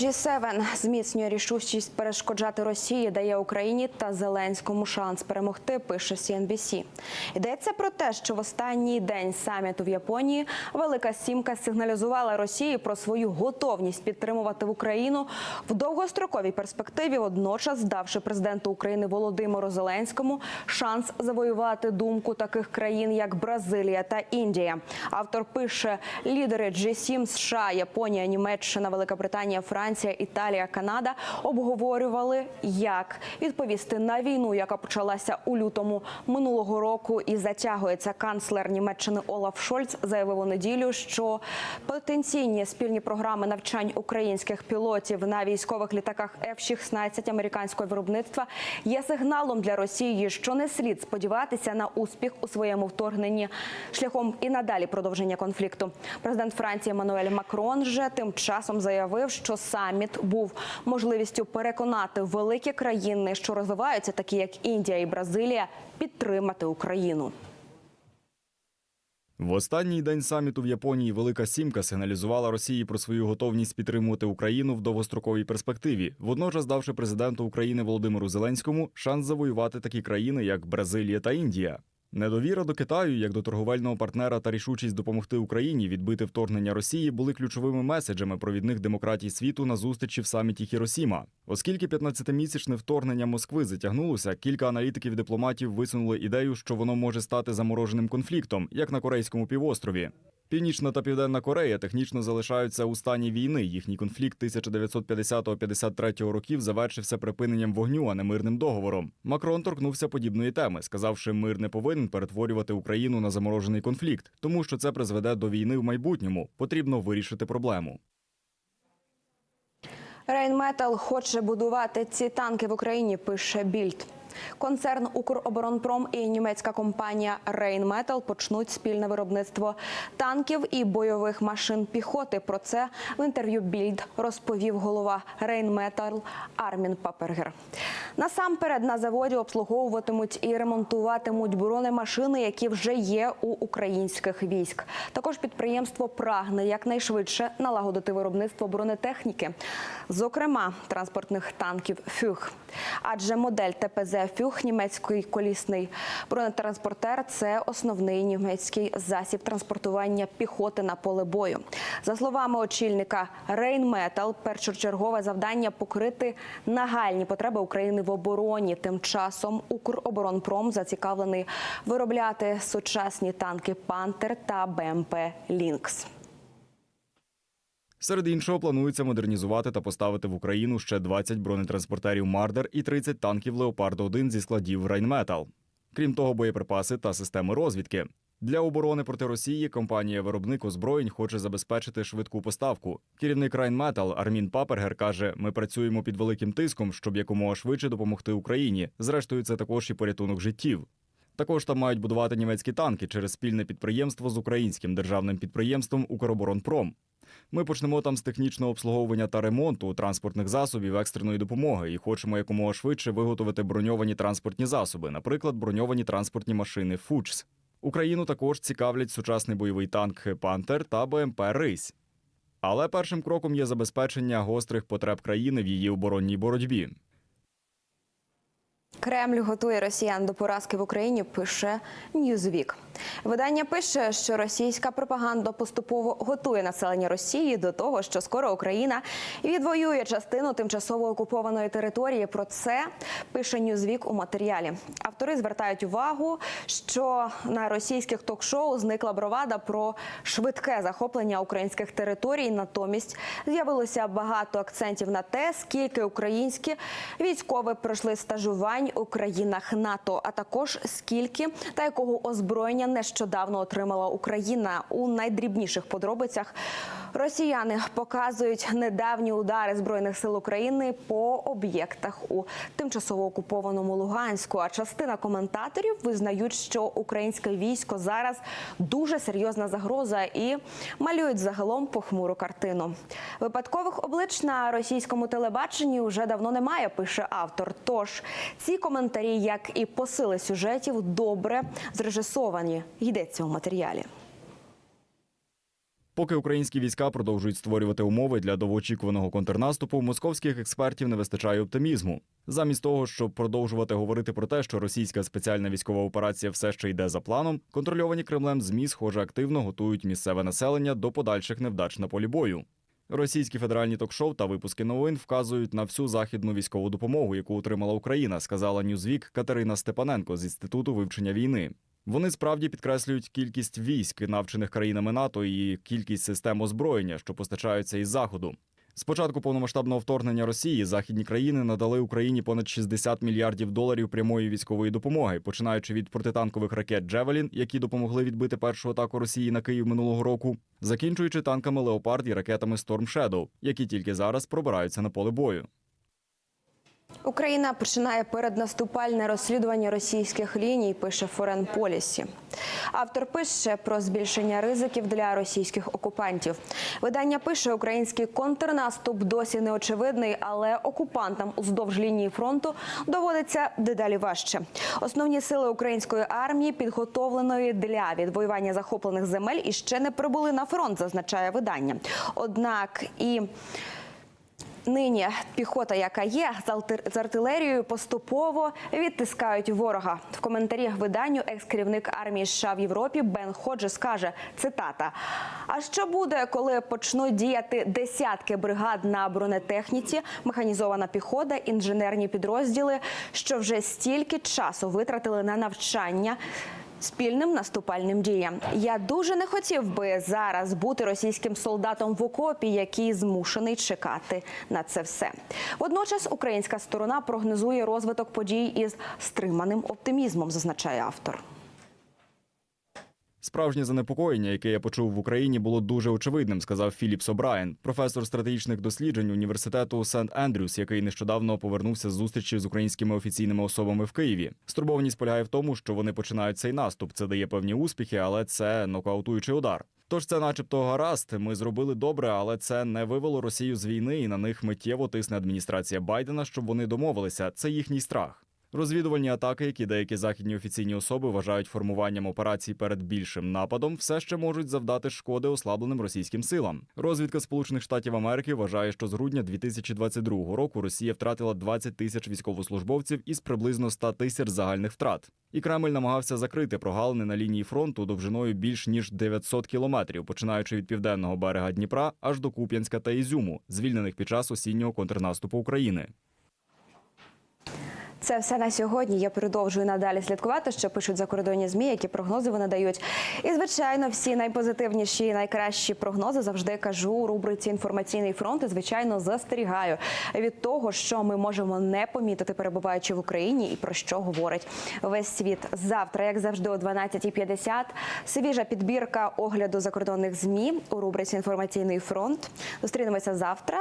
G7 зміцнює рішучість перешкоджати Росії, дає Україні та Зеленському шанс перемогти. Пише CNBC. Йдеться про те, що в останній день саміту в Японії Велика Сімка сигналізувала Росії про свою готовність підтримувати в Україну в довгостроковій перспективі, водночас здавши президенту України Володимиру Зеленському шанс завоювати думку таких країн, як Бразилія та Індія. Автор пише: лідери G7 США, Японія, Німеччина, Велика Британія, Франція, Італія, Канада обговорювали, як відповісти на війну, яка почалася у лютому минулого року, і затягується канцлер Німеччини Олаф Шольц. Заявив у неділю, що потенційні спільні програми навчань українських пілотів на військових літаках F-16 американського виробництва є сигналом для Росії, що не слід сподіватися на успіх у своєму вторгненні. Шляхом і надалі продовження конфлікту. Президент Франції Еммануель Макрон же тим часом заявив, що саміт був можливістю переконати великі країни, що розвиваються, такі як Індія і Бразилія, підтримати Україну. В останній день саміту в Японії Велика Сімка сигналізувала Росії про свою готовність підтримувати Україну в довгостроковій перспективі, водночас давши президенту України Володимиру Зеленському шанс завоювати такі країни, як Бразилія та Індія. Недовіра до Китаю як до торговельного партнера та рішучість допомогти Україні відбити вторгнення Росії були ключовими меседжами провідних демократій світу на зустрічі в саміті Хіросіма. Оскільки 15-місячне вторгнення Москви затягнулося, кілька аналітиків і дипломатів висунули ідею, що воно може стати замороженим конфліктом, як на Корейському півострові. Північна та Південна Корея технічно залишаються у стані війни. Їхній конфлікт 1950-53 років завершився припиненням вогню, а не мирним договором. Макрон торкнувся подібної теми, сказавши, мир не повинен перетворювати Україну на заморожений конфлікт, тому що це призведе до війни в майбутньому. Потрібно вирішити проблему. Рейнметал хоче будувати ці танки в Україні. Пише Більд. Концерн Укроборонпром і німецька компанія Рейнметал почнуть спільне виробництво танків і бойових машин піхоти. Про це в інтерв'ю Більд розповів голова Рейнметал Армін Папергер. Насамперед на заводі обслуговуватимуть і ремонтуватимуть бронемашини, які вже є у українських військ. Також підприємство прагне якнайшвидше налагодити виробництво бронетехніки, зокрема транспортних танків Фюх. Адже модель ТПЗ Фюх, німецький колісний бронетранспортер це основний німецький засіб транспортування піхоти на поле бою. За словами очільника Рейнметал, першочергове завдання покрити нагальні потреби України в обороні. Тим часом Укроборонпром зацікавлений виробляти сучасні танки Пантер та БМП Лінкс. Серед іншого планується модернізувати та поставити в Україну ще 20 бронетранспортерів Мардер і 30 танків Леопард 1 зі складів Райнметал. Крім того, боєприпаси та системи розвідки. Для оборони проти Росії компанія-виробник озброєнь хоче забезпечити швидку поставку. Керівник Райнметал Армін Папергер каже: ми працюємо під великим тиском, щоб якомога швидше допомогти Україні. Зрештою, це також і порятунок життів. Також там мають будувати німецькі танки через спільне підприємство з українським державним підприємством Укроборонпром. Ми почнемо там з технічного обслуговування та ремонту транспортних засобів екстреної допомоги і хочемо якомога швидше виготовити броньовані транспортні засоби, наприклад, броньовані транспортні машини Фучс. Україну також цікавлять сучасний бойовий танк Пантер та БМП Рись. Але першим кроком є забезпечення гострих потреб країни в її оборонній боротьбі. Кремль готує росіян до поразки в Україні. Пише Ньюзвік. Видання пише, що російська пропаганда поступово готує населення Росії до того, що скоро Україна відвоює частину тимчасово окупованої території. Про це пише Ньюзвік у матеріалі. Автори звертають увагу, що на російських ток-шоу зникла бровада про швидке захоплення українських територій. Натомість з'явилося багато акцентів на те, скільки українські військові пройшли стажувань у країнах НАТО, а також скільки та якого озброєння нещодавно отримала Україна у найдрібніших подробицях. Росіяни показують недавні удари збройних сил України по об'єктах у тимчасово окупованому Луганську. А частина коментаторів визнають, що українське військо зараз дуже серйозна загроза і малюють загалом похмуру картину. Випадкових облич на російському телебаченні вже давно немає. Пише автор. Тож ці коментарі, як і посили сюжетів, добре зрежисовані. Йдеться у матеріалі. Поки українські війська продовжують створювати умови для довгоочікуваного контрнаступу, московських експертів не вистачає оптимізму. Замість того, щоб продовжувати говорити про те, що російська спеціальна військова операція все ще йде за планом, контрольовані Кремлем змі, схоже, активно готують місцеве населення до подальших невдач на полі бою. Російські федеральні ток-шоу та випуски новин вказують на всю західну військову допомогу, яку отримала Україна, сказала Ньюзвік Катерина Степаненко з інституту вивчення війни. Вони справді підкреслюють кількість військ, навчених країнами НАТО, і кількість систем озброєння, що постачаються із заходу. З початку повномасштабного вторгнення Росії західні країни надали Україні понад 60 мільярдів доларів прямої військової допомоги, починаючи від протитанкових ракет Джевелін, які допомогли відбити першу атаку Росії на Київ минулого року, закінчуючи танками Леопард і ракетами Storm Shadow, які тільки зараз пробираються на поле бою. Україна починає переднаступальне розслідування російських ліній, пише Foreign Policy. Автор пише про збільшення ризиків для російських окупантів. Видання пише, український контрнаступ досі не очевидний, але окупантам уздовж лінії фронту доводиться дедалі важче. Основні сили української армії підготовленої для відвоювання захоплених земель і ще не прибули на фронт, зазначає видання. Однак і Нині піхота, яка є з артилерією, поступово відтискають ворога. В коментарі виданню екс-керівник армії США в Європі Бен Ходжес каже: цитата: А що буде, коли почнуть діяти десятки бригад на бронетехніці, механізована піхота, інженерні підрозділи, що вже стільки часу витратили на навчання? Спільним наступальним діям я дуже не хотів би зараз бути російським солдатом в окопі, який змушений чекати на це все. Водночас українська сторона прогнозує розвиток подій із стриманим оптимізмом, зазначає автор. Справжнє занепокоєння, яке я почув в Україні, було дуже очевидним, сказав Філіп Собраєн, професор стратегічних досліджень університету Сент Ендрюс, який нещодавно повернувся з зустрічі з українськими офіційними особами в Києві. Стурбованість полягає в тому, що вони починають цей наступ. Це дає певні успіхи, але це нокаутуючий удар. Тож це, начебто, гаразд. Ми зробили добре, але це не вивело Росію з війни, і на них миттєво тисне адміністрація Байдена, щоб вони домовилися. Це їхній страх. Розвідувальні атаки, які деякі західні офіційні особи вважають формуванням операцій перед більшим нападом, все ще можуть завдати шкоди ослабленим російським силам. Розвідка Сполучених Штатів Америки вважає, що з грудня 2022 року Росія втратила 20 тисяч військовослужбовців із приблизно 100 тисяч загальних втрат. І Кремль намагався закрити прогалини на лінії фронту довжиною більш ніж 900 кілометрів, починаючи від південного берега Дніпра аж до Куп'янська та Ізюму, звільнених під час осіннього контрнаступу України. Це все на сьогодні. Я продовжую надалі слідкувати, що пишуть закордонні змі, які прогнози вони дають. І звичайно, всі найпозитивніші і найкращі прогнози завжди кажу у рубриці інформаційний фронт. І звичайно застерігаю від того, що ми можемо не помітити, перебуваючи в Україні, і про що говорить весь світ. Завтра, як завжди, о 12.50, свіжа підбірка огляду закордонних змі у рубриці інформаційний фронт. Зустрінемося завтра.